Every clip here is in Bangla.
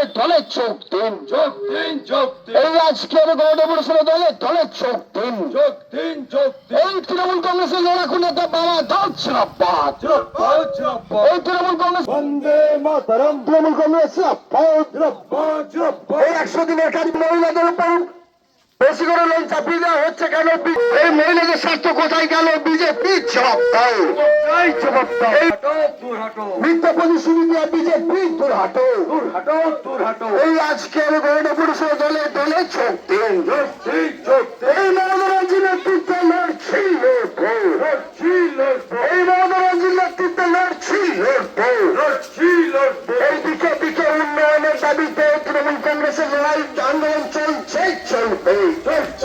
দলে দলে চোখ দিন। যোগ দিন যোগ দিন। এই আজকের গণপরিষদের দলে দলে চোখ দিন। যোগ দিন যোগ দিন। এই তৃণমূল কংগ্রেসের লড়াকু নেতা বাবা জিরাবাদ এই তৃণমূল কংগ্রেস বন্দে মাতরম। তৃণমূল কংগ্রেস এই একশো দিনের কাজ মহিলাদের উপর বেশি করে লোন চাপিয়ে দেওয়া হচ্ছে কেন? এই মহিলাদের স্বার্থ কোথায় গেল? বিজেপি জবাব দাও জবাব দাও দূর হাটো মিথ্যা প্রতিশ্রুতি দেওয়া বিজেপি দূর হাটো দূর হাটো দূর হাটো এই আজকের গণপরিষদ দলে দলে চোখ দিন। নেতৃত্বে লড়ছি লড়ছি লড়বো। এই মমতারাজ্যী নেতৃত্বে লড়ছি লড়বো। লড়ছি লড়বো। এই দিকে দিকে উন্নয়নের দাবিতে তৃণমূল কংগ্রেসের লড়াই আন্দোলন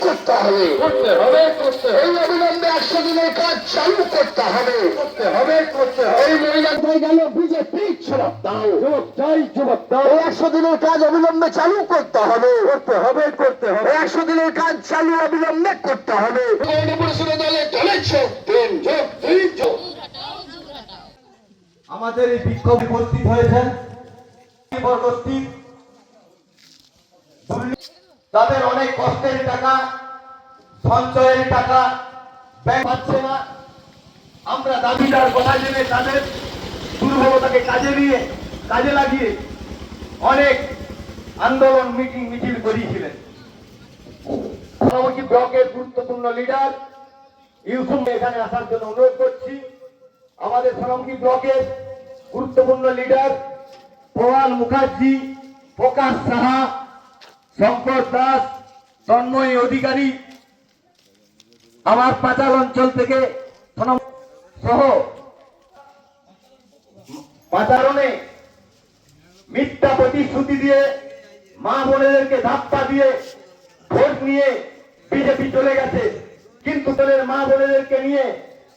করতে হবে। করতে হবে করতে এই অবিলম্বে একশো দিনের কাজ চালু করতে হবে। করতে হবে করতে হবে। এই মহিলা হয়ে গেল বিজেপি জবাব দাও। জবাব চাই জবাব দাও। একশো দিনের কাজ অবিলম্বে চালু করতে হবে। করতে হবে করতে হবে। একশো দিনের কাজ চালু অবিলম্বে করতে হবে। দলে দলে চোখ দিন যোগ দিন যোগ। আমাদের এই বিক্ষোভে উপস্থিত হয়েছেন। বরবস্তির তাদের অনেক কষ্টের টাকা, সঞ্চয়ের টাকা, ব্যাংক পাচ্ছে না। আমরা দাবিদার কথা জেনে তাদের দুর্বলতাকে কাজে নিয়ে, কাজে লাগিয়ে অনেক আন্দোলন, মিটিং, মিছিল করিয়েছিলেন। সোনামুখী ব্লকের গুরুত্বপূর্ণ লিডার ইউসুফ এখানে আসার জন্য অনুরোধ করছি। আমাদের সোনামুখী ব্লকের গুরুত্বপূর্ণ লিডার প্রয়াল মুখার্জি, প্রকাশ সাহা শঙ্কর দাস, তন্ময় অধিকারী, আমার পাঁচাল অঞ্চল থেকে সহ পাচারণে মিথ্যা প্রতিশ্রুতি দিয়ে মা বোনেদেরকে ধাপ্পা দিয়ে ভোট নিয়ে বিজেপি চলে গেছে। কিন্তু তাদের মা বোনেদেরকে নিয়ে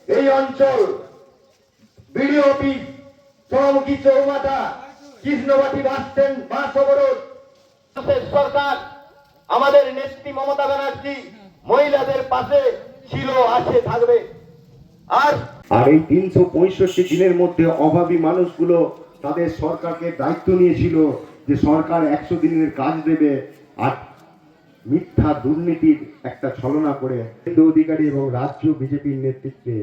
এই অঞ্চল, বিডিও অফিস সোনামুখী চৌমাথা, কৃষ্ণবাটি বাস স্ট্যান্ড, বাস অবরোধ সরকার আমাদের নেত্রী মমতা ব্যানার্জি মহিলাদের পাশে ছিল আছে থাকবে। আর আর এই তিনশো পঁয়ষট্টি দিনের মধ্যে অভাবী মানুষগুলো তাদের সরকারকে দায়িত্ব নিয়েছিল যে সরকার একশো দিনের কাজ দেবে আর মিথ্যা দুর্নীতির একটা ছলনা করে কেন্দ্র অধিকারী এবং রাজ্য বিজেপির নেতৃত্বে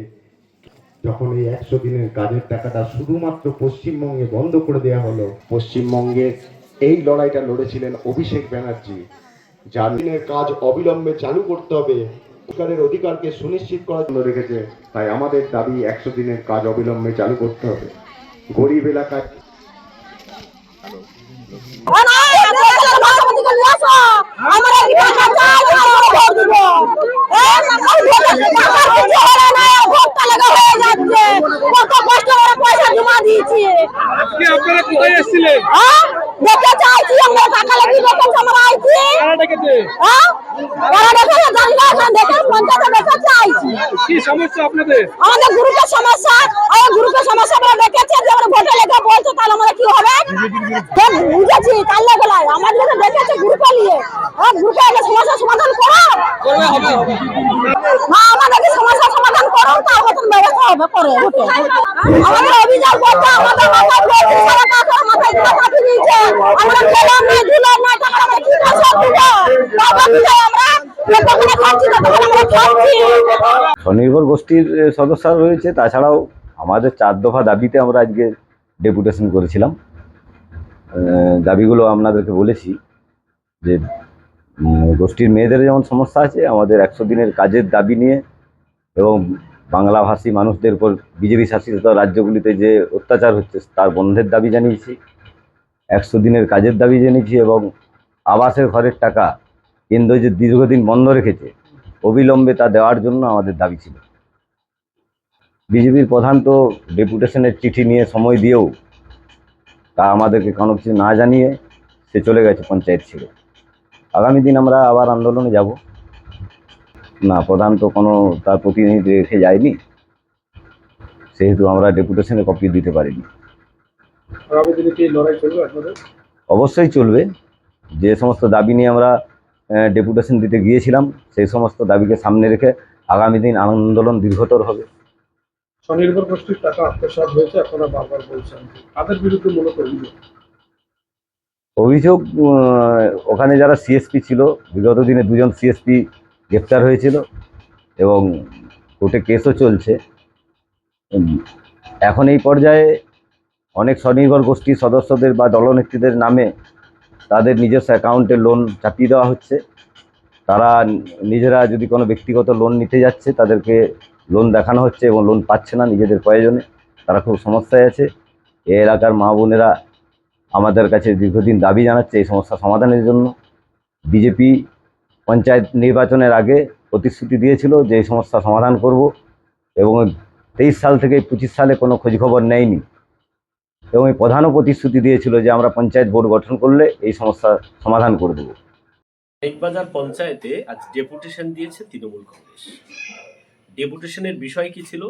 যখন এই একশো দিনের কাজের টাকাটা শুধুমাত্র পশ্চিমবঙ্গে বন্ধ করে দেওয়া হলো পশ্চিমবঙ্গে এই লড়াইটা লড়েছিলেন অভিষেক ব্যানার্জি। দিনের কাজ অবিলম্বে চালু করতে হবে। সরকারের অধিকারকে সুনিশ্চিত করার জন্য রেখেছে। তাই আমাদের দাবি একশো দিনের কাজ অবিলম্বে চালু করতে হবে। গরিব এলাকায় আজকে আপনারা কোথায় এসেছিলেন? দেখে চাইছি আমরা টাকা লাগিয়ে দেখে আমরা আইছি। কারা ডেকেছে? হ্যাঁ? কারা দেখে জানি না এখন দেখে পঞ্চায়েতে দেখে চাইছি কি সমস্যা আপনাদের? আমাদের গ্রুপের সমস্যা আমাদের গ্রুপের সমস্যা আমরা দেখেছি যে আমরা ভোটে লেগে বলছে তাহলে আমাদের কি হবে? বুঝেছি কাল গেলাই আমাদের দেখেছে গ্রুপে নিয়ে। হ্যাঁ গ্রুপে এলে সমস্যা সমাধান করো। না আমাদেরকে সমস্যা সমাধান করো তার মতন হবে পরে আমাদের অভিযোগ বলতে আমাদের মাথায় বলছে সারা টাকা মাথায় দিতে পাঠিয়ে দিয়েছে আমরা খেলাম না দিলাম না টাকা আমরা কি করে সব দিব বাবা দিলে আমরা যতক্ষণ খাচ্ছি ততক্ষণ আমরা খাচ্ছি। স্বনির্ভর গোষ্ঠীর এ, সদস্যরা রয়েছে তাছাড়াও আমাদের চার দফা দাবিতে আমরা আজকে ডেপুটেশন করেছিলাম। দাবিগুলো আপনাদেরকে বলেছি যে গোষ্ঠীর মেয়েদের যেমন সমস্যা আছে আমাদের একশো দিনের কাজের দাবি নিয়ে এবং বাংলাভাষী মানুষদের উপর বিজেপি শাসিত রাজ্যগুলিতে যে অত্যাচার হচ্ছে, তার বন্ধের দাবি জানিয়েছি, একশো দিনের কাজের দাবি জানিয়েছি এবং আবাসের ঘরের টাকা কেন্দ্র যে দীর্ঘদিন বন্ধ রেখেছে, অবিলম্বে তা দেওয়ার জন্য আমাদের দাবি ছিল। বিজেপির প্রধান তো ডেপুটেশনের চিঠি নিয়ে সময় দিয়েও তা আমাদেরকে কোনো কিছু না জানিয়ে সে চলে গেছে পঞ্চায়েত ছেড়ে। আগামী দিন আমরা আবার আন্দোলনে যাব। না প্রধান তো কোনো তার প্রতিনিধি রেখে যায়নি। সেহেতু আমরা ডেপুটেশনে কপি দিতে পারিনি। অবশ্যই চলবে। যে সমস্ত দাবি নিয়ে আমরা ডেপুটেশন দিতে গিয়েছিলাম সেই সমস্ত দাবিকে সামনে রেখে আগামী দিন আন্দোলন দীর্ঘতর হবে। স্বনির্ভর গোষ্ঠীর টাকা আত্মসাৎ হয়েছে আপনারা বারবার বলছেন। তাদের বিরুদ্ধে মূলত অভিযোগ? অভিযোগ ওখানে যারা সিএসপি ছিল বিগত দিনে দুজন সিএসপি গ্রেপ্তার হয়েছিল এবং কোর্টে কেসও চলছে। এখন এই পর্যায়ে অনেক স্বনির্ভর গোষ্ঠীর সদস্যদের বা দলনেত্রীদের নামে তাদের নিজস্ব অ্যাকাউন্টে লোন চাপিয়ে দেওয়া হচ্ছে। তারা নিজেরা যদি কোনো ব্যক্তিগত লোন নিতে যাচ্ছে, তাদেরকে লোন দেখানো হচ্ছে এবং লোন পাচ্ছে না নিজেদের প্রয়োজনে। তারা খুব সমস্যায় আছে। এই এলাকার মা বোনেরা আমাদের কাছে দীর্ঘদিন দাবি জানাচ্ছে এই সমস্যা সমাধানের জন্য। বিজেপি পঞ্চায়েত নির্বাচনের আগে প্রতিশ্রুতি দিয়েছিল যে এই সমস্যা সমাধান করব এবং তেইশ সাল থেকে পঁচিশ সালে কোনো খোঁজখবর নেয়নি। এবং এই প্রধানও প্রতিশ্রুতি দিয়েছিল যে আমরা পঞ্চায়েত বোর্ড গঠন করলে এই সমস্যা সমাধান করে দেবো। বাজার পঞ্চায়েতে আজ ডেপুটেশন দিয়েছে তৃণমূল কংগ্রেস। ডেপুটেশনের বিষয় কি ছিল?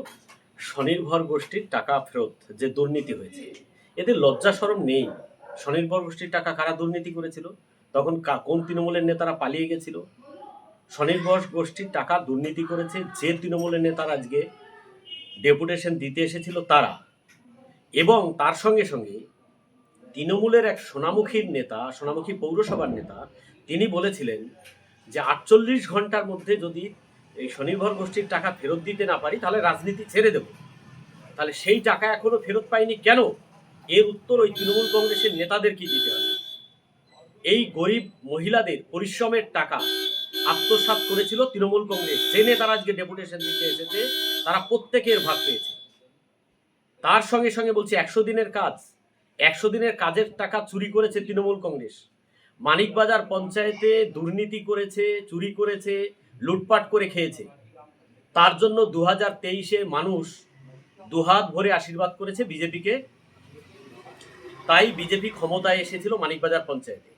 স্বনির্ভর গোষ্ঠীর টাকা ফেরত যে দুর্নীতি হয়েছে, এদের লজ্জা সরম নেই। স্বনির্ভর গোষ্ঠীর টাকা কারা দুর্নীতি করেছিল? তখন কোন তৃণমূলের নেতারা পালিয়ে গেছিল? স্বনির্ভর গোষ্ঠীর টাকা দুর্নীতি করেছে, যে তৃণমূলের নেতারা আজকে ডেপুটেশন দিতে এসেছিল তারা। এবং তার সঙ্গে সঙ্গে তৃণমূলের এক সোনামুখীর নেতা, সোনামুখী পৌরসভার নেতা, তিনি বলেছিলেন যে আটচল্লিশ ঘণ্টার মধ্যে যদি এই স্বনির্ভর গোষ্ঠীর টাকা ফেরত দিতে না পারি, তাহলে রাজনীতি ছেড়ে দেব। তাহলে সেই টাকা এখনও ফেরত পাইনি কেন? এর উত্তর ওই তৃণমূল কংগ্রেসের নেতাদেরকে দিতে হবে? এই গরিব মহিলাদের পরিশ্রমের টাকা আত্মসাৎ করেছিল তৃণমূল কংগ্রেস। যে তারা আজকে ডেপুটেশন দিতে এসেছে, তারা প্রত্যেকের ভাগ পেয়েছে। তার সঙ্গে সঙ্গে বলছি, একশো দিনের কাজ। একশো দিনের কাজের টাকা চুরি করেছে তৃণমূল কংগ্রেস। মানিকবাজার পঞ্চায়েতে দুর্নীতি করেছে, চুরি করেছে, লুটপাট করে খেয়েছে। তার জন্য দু হাজার তেইশে মানুষ দুহাত ভরে আশীর্বাদ করেছে বিজেপিকে। তাই বিজেপি ক্ষমতায় এসেছিল মানিকবাজার পঞ্চায়েতে।